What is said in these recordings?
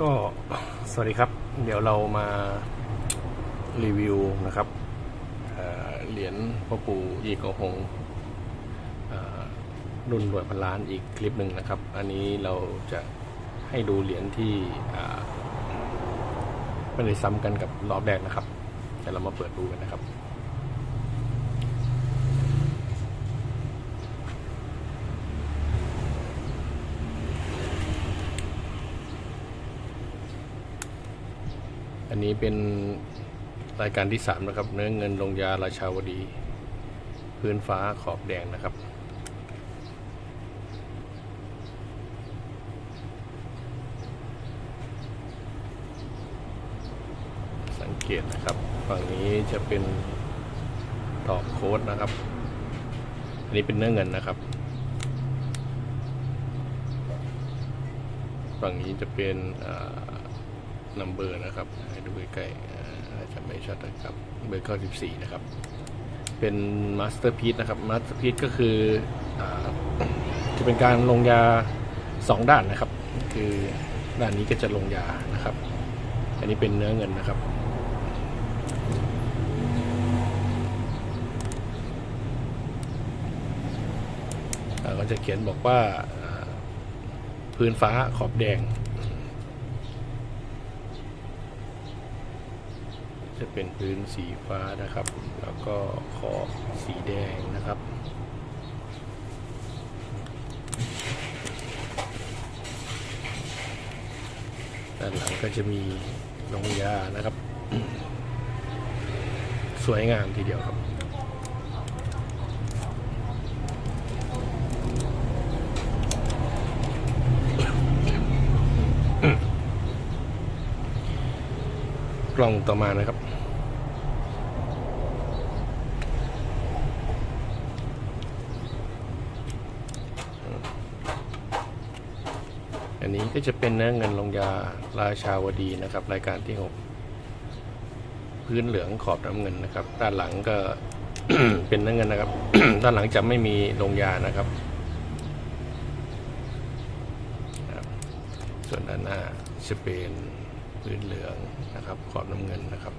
ก็สวัสดีครับ เดี๋ยวเรามารีวิวนะครับเหรียญพ่อปู่ยีกอหงรุ่นรวยพันล้านอีกคลิปหนึ่งนะครับ อันนี้เราจะให้ดูเหรียญที่อ่าไม่ได้ซ้ำกันกับรอบแรกนะครับเดี๋ยวเรามาเปิดดูกันนะครับ นนี้เป็นรายการที่สามนะครับ เนื้อเงินลงยาราชาวดี พื้นฟ้าขอบแดงนะครับ สังเกตนะครับ ฝั่งนี้จะเป็นตอกโค้ดนะครับ อันนี้เป็นเนื้อเงินนะครับ ฝั่งนี้จะเป็น นัมเบอร์นะครับให้ดูใกล้ๆอาจจะไม่ชัดนะครับเบอร์94นะครับ เป็นมาสเตอร์พีซนะครับมาสเตอร์พีซก็คืออจะเป็นการลงยาสองด้านนะครับ คือด้านนี้ก็จะลงยานะครับ อันนี้เป็นเนื้อเงินนะครับอ่าก็จะเขียนบอกว่าพื้นฟ้าขอบแดง จะเป็นพื้นสีฟ้านะครับ แล้วก็ขอบสีแดงนะครับด้านหลังก็จะมีลงยานะครับ สวยงามทีเดียวครับ กล่องต่อมานะครับ อันนี้ก็จะเป็นเนื้อเงินลงยาราชาวดีนะครับ รายการที่ 6 พื้นเหลืองขอบน้ำเงินนะครับ ด้านหลังก็เป็นเนื้อเงินนะครับ ด้านหลังจะไม่มีลงยานะครับครับส่วนด้านหน้าจะเป็น พื้นเหลืองนะครับขอบน้ำเงินนะครับ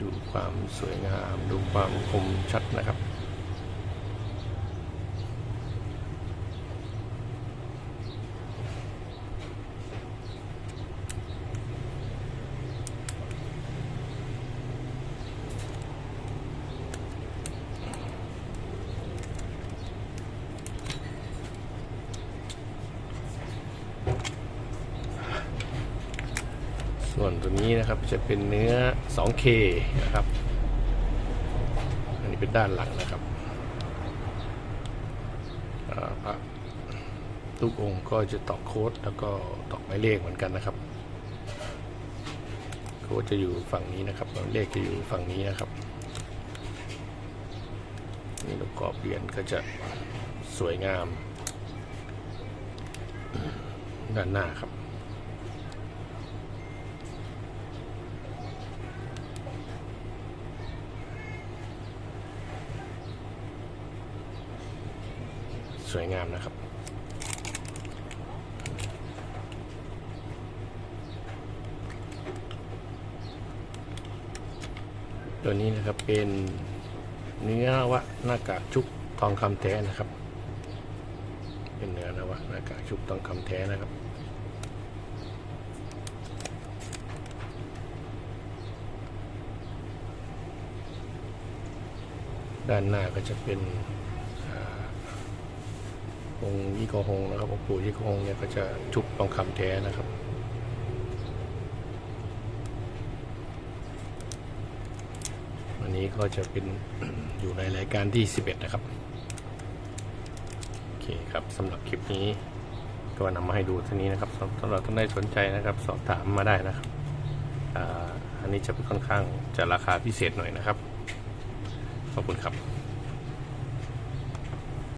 ดูความสวยงาม ดูความคมชัดนะครับ ส่วนตัวนี้นะครับจะเป็นเนื้อ 2K นะครับ อันนี้เป็นด้านหลังนะครับพระทุกองค์ก็จะตอกโค้ดแล้วก็ตอกหมายเลขเหมือนกันนะครับ โค้ดจะอยู่ฝั่งนี้นะครับหมายเลขจะอยู่ฝั่งนี้นะครับนี่ลูกกรอบเหรียญก็จะสวยงามด้านหน้าครับ วยงามนะครับ ตัวนี้นะครับเป็นเนื้อวะหน้ากากชุบทองคำแท้นะครับ เป็นเนื้อนวะหน้ากากชุบทองคำแท้นะครับด้านหน้าก็จะเป็น องค์ยี่กอฮงนะครับองค์ปู่ยี่กอฮงเนี่ยก็จะชุบทองคำแท้นะครับอันนี้ก็จะเป็นอยู่ในรายการที่ 11 นะครับโอเคครับสำหรับคลิปนี้ก็นำมาให้ดูเท่านี้นะครับสำหรับท่านใดสนใจนะครับ สอบถามมาได้นะครับอันนี้จะเป็นค่อนข้างจะราคาพิเศษหน่อยนะครับ ขอบคุณครับ